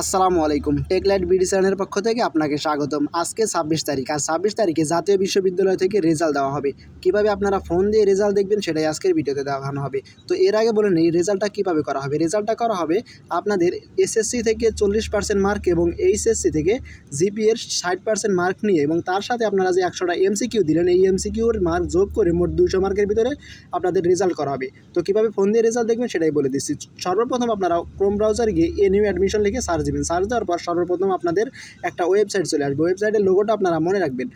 আসসালামু আলাইকুম। টেকলাইট বিডি পক্ষ থেকে আপনাকে স্বাগতম। আজকে ছাব্বিশ তারিখ। আর ছাব্বিশ তারিখে জাতীয় বিশ্ববিদ্যালয় থেকে রেজাল্ট দেওয়া হবে। কীভাবে আপনারা ফোন দিয়ে রেজাল্ট দেখবেন সেটাই আজকের ভিডিওতে দেখানো হবে। তো এর আগে বলে নেই, রেজাল্টটা কীভাবে করা হবে? রেজাল্টটা করা হবে আপনাদের এসএসসি থেকে চল্লিশ পার্সেন্ট মার্ক এবং এইচএসসি থেকে জিপিএর ষাট পার্সেন্ট মার্ক নিয়ে এবং তার সাথে আপনারা যে একশোটা এমসিকিউ দিলেন, এই এমসিকিউর মার্ক যোগ করে মোট দুশো মার্কের ভিতরে আপনাদের রেজাল্ট করা হবে। তো কীভাবে ফোন দিয়ে রেজাল্ট দেখবেন সেটাই বলে দিচ্ছি। সর্বপ্রথম আপনারা ক্রোম ব্রাউজারে গিয়ে এ নিউ অ্যাডমিশন লিখে সার্চ দিবেন সার্চ দেওয়ার পর সর্বপ্রথম আপনাদের একটা ওয়েবসাইট চলে আসবে। ওয়েবসাইটের লোগোটা আপনারা মনে রাখবেন।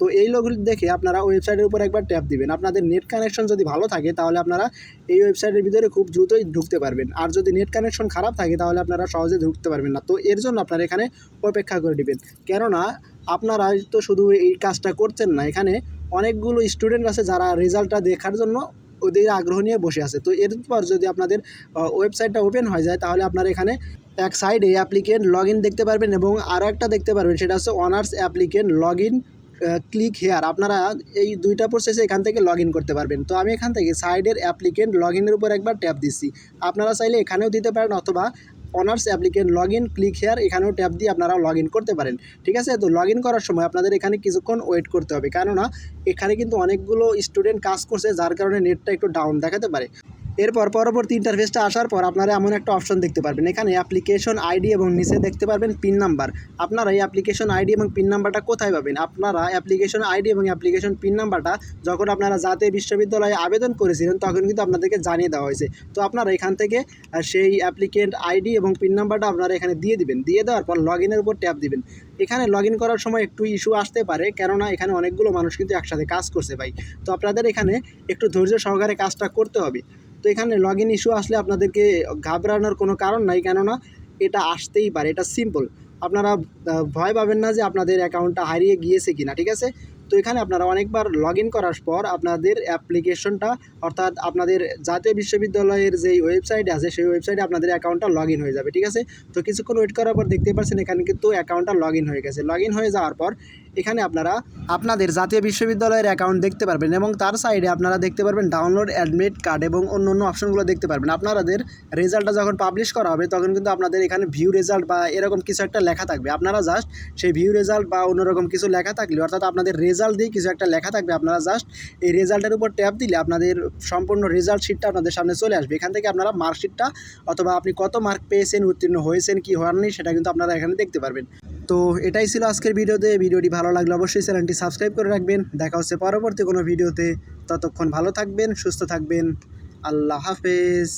তো এই লোগো দেখে আপনারা ওয়েবসাইটের উপর একবার ট্যাপ দিবেন। আপনাদের নেট কানেকশন যদি ভালো থাকে, তাহলে আপনারা এই ওয়েবসাইটের ভিতরে খুব দ্রুতই ঢুকতে পারবেন। আর যদি নেট কানেকশন খারাপ থাকে, তাহলে আপনারা সহজে ঢুকতে পারবেন না। তো এর জন্য আপনারা এখানে অপেক্ষা করে নেবেন। কেননা, আপনারা তো শুধু এই কাজটা করছেন না, এখানে অনেকগুলো স্টুডেন্ট আছে যারা রেজাল্টটা দেখার জন্য ওদের আগ্রহ নিয়ে বসে আছে। তো এরপর যদি আপনাদের ওয়েবসাইটটা ওপেন হয়ে যায়, তাহলে আপনারা এখানে এক সাইডে অ্যাপ্লিকেন্ট লগ দেখতে পারবেন এবং আরও একটা দেখতে পারবেন, সেটা হচ্ছে honours applicant log click here আপনারা এই দুইটা প্রসেসে এখান থেকে লগ করতে পারবেন। তো আমি এখান থেকে সাইডের অ্যাপ্লিকেন্ট লগ ইনের উপর একবার ট্যাপ দিচ্ছি। আপনারা চাইলে এখানেও দিতে পারেন অথবা honours applicant log in click here, এখানেও ট্যাপ দিয়ে আপনারা লগ ইন করতে পারেন। ঠিক আছে? তো লগ ইন করার সময় আপনাদের এখানে কিছুক্ষণ ওয়েট করতে হবে। কেননা, এখানে কিন্তু অনেকগুলো স্টুডেন্ট কাজ করছে, যার কারণে নেটটা একটু ডাউন দেখাতে পারে। এরপর পরবর্তী ইন্টারফেসটা আসার পর আপনারা এমন একটা অপশন দেখতে পারবেন। এখানে অ্যাপ্লিকেশন আইডি এবং নিচে দেখতে পারবেন পিন নাম্বার আপনারা এই অ্যাপ্লিকেশন আইডি এবং পিন নাম্বারটা কোথায় পাবেন? আপনারা অ্যাপ্লিকেশন আইডি এবং অ্যাপ্লিকেশন পিন নাম্বারটা যখন আপনারা জাতীয় বিশ্ববিদ্যালয়ে আবেদন করেছিলেন, তখন কিন্তু আপনাদেরকে জানিয়ে দেওয়া হয়েছে। তো আপনারা এখান থেকে সেই অ্যাপ্লিকেন্ট আইডি এবং পিন নাম্বারটা আপনারা এখানে দিয়ে দিবেন। দিয়ে দেওয়ার পর লগ ইনের উপর ট্যাপ দিবেন। এখানে লগ ইন করার সময় একটু ইস্যু আসতে পারে, কেননা এখানে অনেকগুলো মানুষ কিন্তু একসাথে কাজ করছে ভাই। তো আপনাদের এখানে একটু ধৈর্য সহকারে কাজটা করতে হবে। তো এখানে লগ ইন ইস্যু আসলে আপনাদেরকে ঘাবড়ানোর কোনো কারণ নাই, কেননা এটা আসতেই পারে, এটা সিম্পল আপনারা ভয় পাবেন না যে আপনাদের অ্যাকাউন্টটা হারিয়ে গিয়েছে কিনা, ঠিক আছে? তো এখানে আপনারা অনেকবার লগ করার পর আপনাদের অ্যাপ্লিকেশনটা অর্থাৎ আপনাদের জাতীয় বিশ্ববিদ্যালয়ের যেই ওয়েবসাইট আছে, সেই ওয়েবসাইটে আপনাদের অ্যাকাউন্টটা লগ হয়ে যাবে, ঠিক আছে? তো কিছুক্ষণ ওয়েট করার পর দেখতে পাচ্ছেন এখানে কিন্তু অ্যাকাউন্টটা লগ হয়ে গেছে। লগ হয়ে যাওয়ার পর এখানে আপনারা আপনাদের জাতীয় বিশ্ববিদ্যালয়ের অ্যাকাউন্ট দেখতে পারবেন এবং তার সাইডে আপনারা দেখতে পারবেন ডাউনলোড অ্যাডমিট কার্ড এবং অন্য অন্য অপশনগুলো দেখতে পারবেন। আপনাদের রেজাল্টটা যখন পাবলিশ করা হবে, তখন কিন্তু আপনাদের এখানে ভিউ রেজাল্ট বা এরকম কিছু একটা লেখা থাকবে। আপনারা জাস্ট সেই ভিউ রেজাল্ট বা অন্যরকম কিছু লেখা থাকলে, অর্থাৎ আপনাদের রেজাল্ট দিয়ে কিছু একটা লেখা থাকবে, আপনারা জাস্ট এই রেজাল্টের উপর ট্যাপ দিলে আপনাদের সম্পূর্ণ রেজাল্ট শিটটা আপনাদের সামনে চলে আসবে। এখান থেকে আপনারা মার্কশিটটা অথবা আপনি কত মার্ক পেয়েছেন, উত্তীর্ণ হয়েছেন, কি হননি সেটা কিন্তু আপনারা এখানে দেখতে পারবেন। তো এটাই ছিল আজকের ভিডিওতে। ভিডিওটি ভালো লাগলে অবশ্যই চ্যানেলটি সাবস্ক্রাইব করে রাখবেন। দেখা হচ্ছে পরবর্তী কোনো ভিডিওতে। ততক্ষণ ভালো থাকবেন, সুস্থ থাকবেন। আল্লাহ হাফেজ।